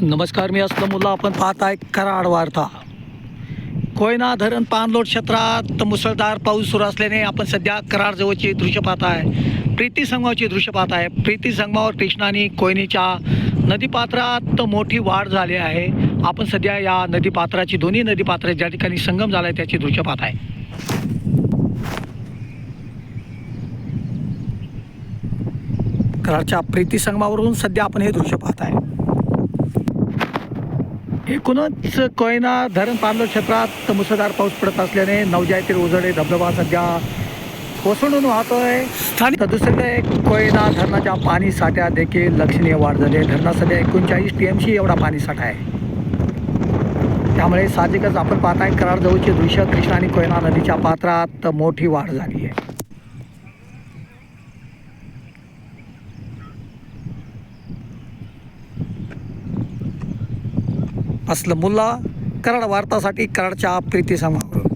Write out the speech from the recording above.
नमस्कार मी असलं मुलं आपण पाहत आहे कराड वार्ता. कोयना धरण पाणलोट क्षेत्रात मुसळधार पाऊस सुरू असल्याने आपण सध्या कराड जवळचे दृश्य पाहत आहे प्रीती संगमावचे दृश्य पाहत आहे प्रीती संगमावर कृष्णाने कोयनेच्या नदीपात्रात मोठी वाढ झाली आहे. आपण सध्या या नदीपात्राची दोन्ही नदीपात्र ज्या ठिकाणी संगम झाला आहे त्याचे दृश्य पाहत आहे कराडच्या प्रीती संगमावरून सध्या आपण हे दृश्य पाहत आहे एकूणच कोयना धरण पाणलोट क्षेत्रात मुसळधार पाऊस पडत असल्याने नवजायतील उजळे धबधबा सध्या कोसळून वाहतोय. स्थानिक तर दुसरीकडे कोयना धरणाच्या पाणी साठ्या देखील लक्षणीय वाढ झाली आहे. धरणात सध्या एकोणचाळीस टी एमशी एवढा पाणी साठा आहे त्यामुळे साहजिकच आपण पाहताय कराड जवळचे दृश्य कृष्णा आणि कोयना नदीच्या पात्रात मोठी वाढ झाली आहे. असलं मुल्ला कराड वार्तासाठी कराडच्या प्रीती समावर